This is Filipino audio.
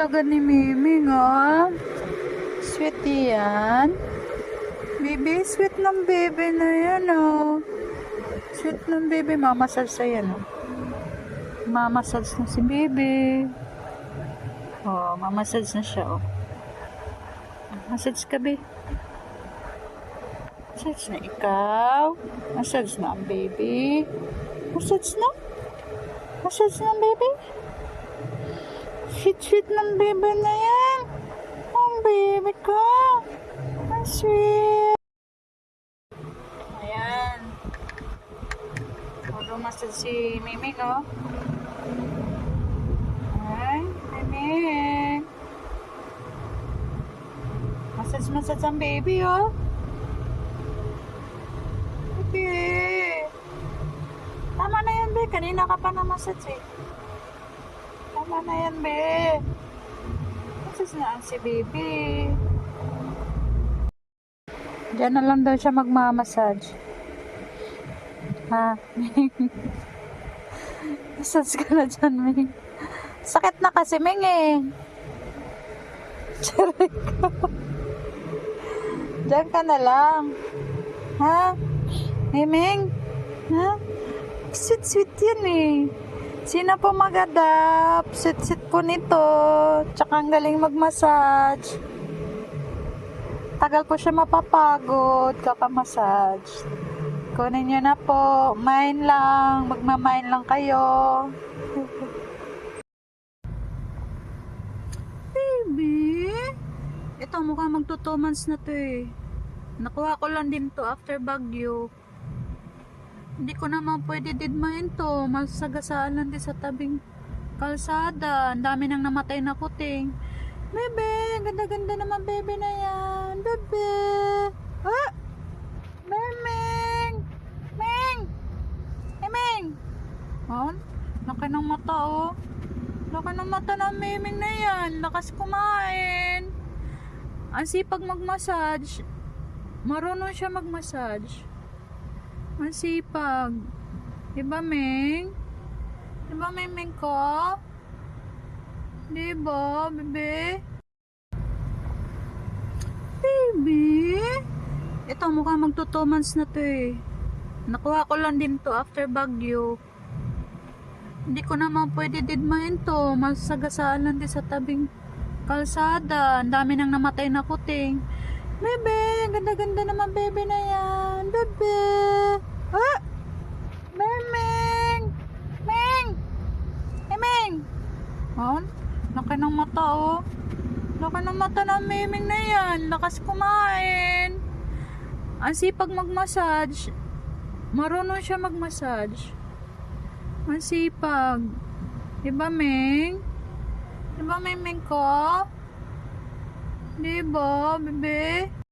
talaga ni Mimi, nga. Sweet yan. Baby, sweet ng baby na yan, oh. Sweet ng baby. Mamasal sa yan, oh. Mamasal na si baby. Oh, mamasage na siya, oh. Massage ka, be. Massage na ikaw. Massage na ang baby. Massage na. Massage na ang baby. Sweet, sweet ng baby na yan. Ang baby ko. Ang sweet. Ayan. Puro massage si Mimi, no? Ay, Mimi. Massage ang baby, oh. Baby. Tama na yan, be. Kanina ka pa na massage, eh. Tama na yan, be. Massage na ang si baby. Diyan na lang daw siya magmamassage. Ha? Massage ka na dyan, Ming. Sakit na kasi, Ming, eh. Charay ka. Diyan ka na lang. Ha? Hey, Ming? Ha? Sweet, sweet yan eh. Sino po mag-adapt? Sweet, sweet po nito. Tsaka ang galing mag-massage. Tagal po siya mapapagod kakamassage. Kunin niyo na po. Mine lang. Magmamine lang kayo. Baby? Ito, mukha magto 2 months na to eh. Nakuha ko lang din to after Bagyo. Hindi ko naman pwede didmahin to. Masagasaan lang din sa tabing kalsada. Ang dami nang namatay na kuting. Bebe, ganda-ganda naman bebe na yan. Bebe. Ah! Memeng! Meng! Eh, Meng! Oh, laki ng mata oh. Laki ng mata ng Memeng na yan. Lakas kumain. Ang sipag mag-massage. Marunong siya mag-massage. Ang sipag. Diba, Meng? Diba, Memeng ko? Diba, bebe? Baby? Ito, mukha magto 2 months na to eh. Nakuha ko lang din to after Bagyo. Hindi ko naman pwede didmahin to. Masagasaan lang din sa tabing kalsada. Ang dami nang namatay na kuting. Bebe, ganda-ganda naman bebe na yan. Bebe. Ah! Memeng! Meng! Eh, Meng! Oh, laki ng mata oh. Laki ng mata ng Memeng na yan. Lakas kumain. Ang sipag mag-massage. Marunong siya mag-massage. Ang sipag. Diba, Meng? Diba, Memeng ko? Diba, bebe?